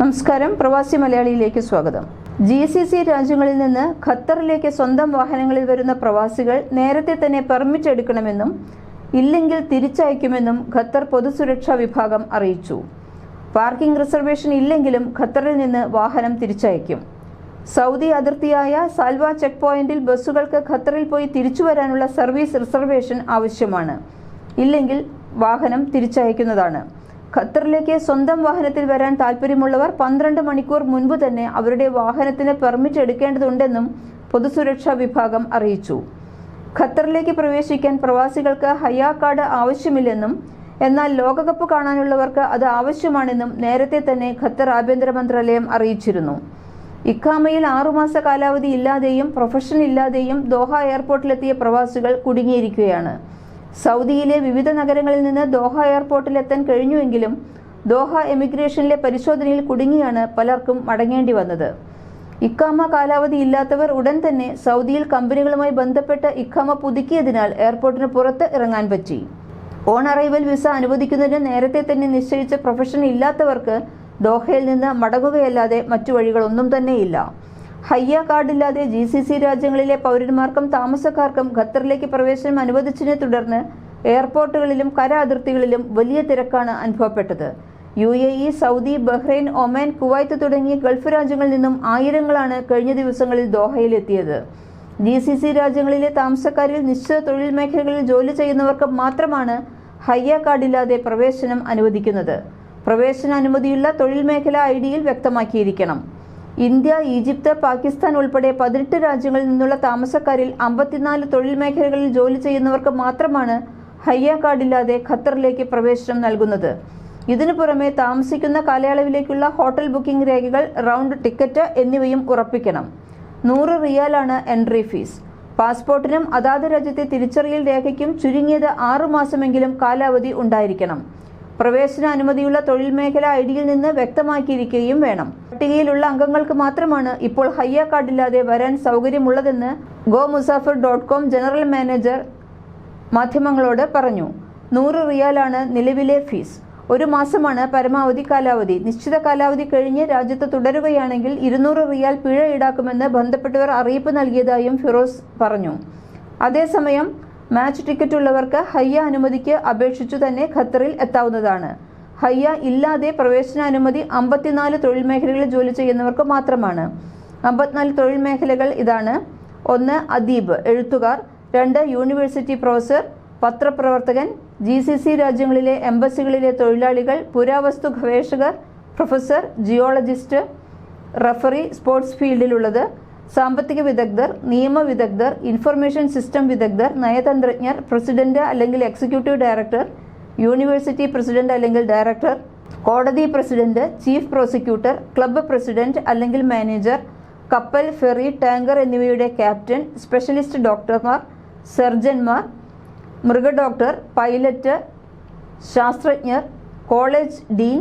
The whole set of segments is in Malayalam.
നമസ്കാരം. പ്രവാസി മലയാളിയിലേക്ക് സ്വാഗതം. ജി സി സി രാജ്യങ്ങളിൽ നിന്ന് ഖത്തറിലേക്ക് സ്വന്തം വാഹനങ്ങളിൽ വരുന്ന പ്രവാസികൾ നേരത്തെ തന്നെ പെർമിറ്റ് എടുക്കണമെന്നും ഇല്ലെങ്കിൽ തിരിച്ചയക്കുമെന്നും ഖത്തർ പൊതുസുരക്ഷാ വിഭാഗം അറിയിച്ചു. പാർക്കിംഗ് റിസർവേഷൻ ഇല്ലെങ്കിലും ഖത്തറിൽ നിന്ന് വാഹനം തിരിച്ചയക്കും. സൗദി അതിർത്തിയായ സാൽവ ചെക്ക് പോയിന്റിൽ ബസ്സുകൾക്ക് ഖത്തറിൽ പോയി തിരിച്ചു വരാനുള്ള സർവീസ് റിസർവേഷൻ ആവശ്യമാണ്. ഇല്ലെങ്കിൽ വാഹനം തിരിച്ചയക്കുന്നതാണ്. ഖത്തറിലേക്ക് സ്വന്തം വാഹനത്തിൽ വരാൻ താൽപ്പര്യമുള്ളവർ പന്ത്രണ്ട് മണിക്കൂർ മുൻപ് തന്നെ അവരുടെ വാഹനത്തിന് പെർമിറ്റ് എടുക്കേണ്ടതുണ്ടെന്നും പൊതുസുരക്ഷാ വിഭാഗം അറിയിച്ചു. ഖത്തറിലേക്ക് പ്രവേശിക്കാൻ പ്രവാസികൾക്ക് ഹയാ കാർഡ് ആവശ്യമില്ലെന്നും എന്നാൽ ലോകകപ്പ് കാണാനുള്ളവർക്ക് അത് ആവശ്യമാണെന്നും നേരത്തെ തന്നെ ഖത്തർ ആഭ്യന്തര മന്ത്രാലയം അറിയിച്ചിരുന്നു. ഇഖാമയിൽ ആറുമാസ കാലാവധി ഇല്ലാതെയും പ്രൊഫഷൻ ഇല്ലാതെയും ദോഹ എയർപോർട്ടിലെത്തിയ പ്രവാസികൾ കുടുങ്ങിയിരിക്കുകയാണ്. സൗദിയിലെ വിവിധ നഗരങ്ങളിൽ നിന്ന് ദോഹ എയർപോർട്ടിലെത്താൻ കഴിഞ്ഞുവെങ്കിലും ദോഹ എമിഗ്രേഷനിലെ പരിശോധനയിൽ കുടുങ്ങിയാണ് പലർക്കും മടങ്ങേണ്ടി വന്നത്. ഇക്കാമ കാലാവധി ഇല്ലാത്തവർ ഉടൻ തന്നെ സൗദിയിൽ കമ്പനികളുമായി ബന്ധപ്പെട്ട് ഇക്കാമ പുതുക്കിയതിനാൽ എയർപോർട്ടിന് പുറത്ത് ഇറങ്ങാൻ പറ്റി. ഓൺ അറൈവൽ വിസ അനുവദിക്കുന്നതിന് നേരത്തെ തന്നെ നിശ്ചയിച്ച പ്രൊഫഷൻ ഇല്ലാത്തവർക്ക് ദോഹയിൽ നിന്ന് മടങ്ങുകയല്ലാതെ മറ്റു വഴികളൊന്നും തന്നെയില്ല. ഹയ്യ കാർഡില്ലാതെ ജി സി സി രാജ്യങ്ങളിലെ പൗരന്മാർക്കും താമസക്കാർക്കും ഖത്തറിലേക്ക് പ്രവേശനം അനുവദിച്ചതിനെ തുടർന്ന് എയർപോർട്ടുകളിലും കര അതിർത്തികളിലും വലിയ തിരക്കാണ് അനുഭവപ്പെട്ടത്. U A E Saudi Bahrain Oman Kuwait തുടങ്ങിയ ഗൾഫ് രാജ്യങ്ങളിൽ നിന്നും ആയിരങ്ങളാണ് കഴിഞ്ഞ ദിവസങ്ങളിൽ ദോഹയിലെത്തിയത്. ജി സി സി രാജ്യങ്ങളിലെ താമസക്കാരിൽ നിശ്ചിത തൊഴിൽ മേഖലകളിൽ ജോലി ചെയ്യുന്നവർക്ക് മാത്രമാണ് ഹയ്യ കാർഡില്ലാതെ പ്രവേശനം അനുവദിക്കുന്നത്. പ്രവേശന അനുമതിയുള്ള തൊഴിൽ മേഖല ഐ ഡിയിൽ വ്യക്തമാക്കിയിരിക്കണം. ഇന്ത്യ ഈജിപ്ത് പാകിസ്ഥാൻ ഉൾപ്പെടെ പതിനെട്ട് രാജ്യങ്ങളിൽ നിന്നുള്ള താമസക്കാരിൽ അമ്പത്തിനാല് തൊഴിൽ മേഖലകളിൽ ജോലി ചെയ്യുന്നവർക്ക് മാത്രമാണ് ഹയ്യ കാർഡില്ലാതെ ഖത്തറിലേക്ക് പ്രവേശനം നൽകുന്നത്. ഇതിനു പുറമെ താമസിക്കുന്ന കാലയളവിലേക്കുള്ള ഹോട്ടൽ ബുക്കിംഗ് രേഖകൾ റൗണ്ട് ടിക്കറ്റ് എന്നിവയും ഉറപ്പിക്കണം. നൂറ് റിയാലാണ് എൻട്രി ഫീസ്. പാസ്പോർട്ടിനും അതാത് രാജ്യത്തെ തിരിച്ചറിയൽ രേഖയ്ക്കും ചുരുങ്ങിയത് ആറുമാസമെങ്കിലും കാലാവധി ഉണ്ടായിരിക്കണം. പ്രവേശന അനുമതിയുള്ള തൊഴിൽ മേഖല ഐ ഡിയിൽ നിന്ന് വ്യക്തമാക്കിയിരിക്കുകയും വേണം. പട്ടികയിലുള്ള അംഗങ്ങൾക്ക് മാത്രമാണ് ഇപ്പോൾ ഹയ്യ കാർഡില്ലാതെ വരാൻ സൗകര്യമുള്ളതെന്ന് go Musafir dot com general manager മാധ്യമങ്ങളോട് പറഞ്ഞു. നൂറ് റിയാലാണ് നിലവിലെ ഫീസ്. ഒരു മാസമാണ് പരമാവധി കാലാവധി. നിശ്ചിത കാലാവധി കഴിഞ്ഞ് രാജ്യത്ത് തുടരുകയാണെങ്കിൽ ഇരുന്നൂറ് റിയാൽ പിഴ ഈടാക്കുമെന്ന് ബന്ധപ്പെട്ടവർ അറിയിപ്പ് നൽകിയതായും ഫിറോസ് പറഞ്ഞു. അതേസമയം മാച്ച് ടിക്കറ്റ് ഉള്ളവർക്ക് ഹയ്യ അനുമതിക്ക് അപേക്ഷിച്ചു തന്നെ ഖത്തറിൽ എത്താവുന്നതാണ്. ഹയ്യ ഇല്ലാതെ പ്രവേശനാനുമതി അമ്പത്തിനാല് തൊഴിൽ മേഖലകളിൽ ജോലി ചെയ്യുന്നവർക്ക് മാത്രമാണ്. അമ്പത്തിനാല് തൊഴിൽ മേഖലകൾ ഇതാണ്. ഒന്ന് അദീബ് എഴുത്തുകാർ. രണ്ട് യൂണിവേഴ്സിറ്റി പ്രൊഫസർ പത്രപ്രവർത്തകൻ. ജി സി സി രാജ്യങ്ങളിലെ എംബസികളിലെ തൊഴിലാളികൾ പുരാവസ്തു ഗവേഷകർ പ്രൊഫസർ ജിയോളജിസ്റ്റ് റഫറി സ്പോർട്സ് ഫീൽഡിലുള്ളത്. സാമ്പത്തിക വിദഗ്ധർ നിയമ വിദഗ്ധർ ഇൻഫർമേഷൻ സിസ്റ്റം വിദഗ്ധർ നയതന്ത്രജ്ഞർ പ്രസിഡന്റ് അല്ലെങ്കിൽ എക്സിക്യൂട്ടീവ് ഡയറക്ടർ യൂണിവേഴ്സിറ്റി പ്രസിഡന്റ് അല്ലെങ്കിൽ ഡയറക്ടർ കോടതി president chief prosecutor club president അല്ലെങ്കിൽ മാനേജർ കപ്പൽ ഫെറി ടാങ്കർ എന്നിവയുടെ ക്യാപ്റ്റൻ സ്പെഷ്യലിസ്റ്റ് ഡോക്ടർമാർ സർജന്മാർ മൃഗഡോക്ടർ പൈലറ്റ് ശാസ്ത്രജ്ഞർ കോളേജ് ഡീൻ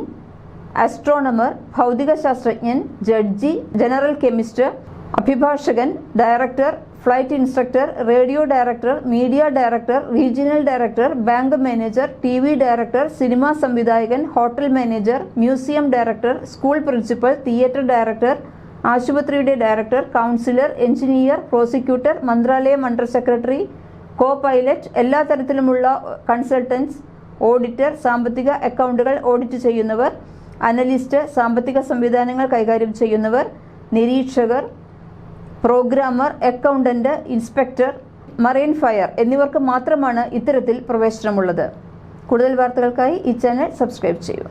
ആസ്ട്രോണമർ ഭൗതിക ശാസ്ത്രജ്ഞൻ ജഡ്ജി ജനറൽ കെമിസ്റ്റ് അഭിഭാഷകൻ director flight instructor radio director media director regional director bank manager T V director cinema സംവിധായകൻ hotel manager museum director school principal theatre director ആശുപത്രിയുടെ ഡയറക്ടർ കൗൺസിലർ എഞ്ചിനീയർ പ്രോസിക്യൂട്ടർ മന്ത്രാലയം അണ്ടർ സെക്രട്ടറി കോ പൈലറ്റ് എല്ലാ തരത്തിലുമുള്ള കൺസൾട്ടൻസ് ഓഡിറ്റർ സാമ്പത്തിക അക്കൗണ്ടുകൾ ഓഡിറ്റ് ചെയ്യുന്നവർ അനലിസ്റ്റ് സാമ്പത്തിക സംവിധാനങ്ങൾ കൈകാര്യം ചെയ്യുന്നവർ നിരീക്ഷകർ programmer accountant inspector marine fire എന്നിവർക്ക് മാത്രമാണ് ഇത്തരത്തിൽ പ്രവേശനമുള്ളത്. കൂടുതൽ വാർത്തകൾക്കായി ഈ ചാനൽ സബ്സ്ക്രൈബ് ചെയ്യൂ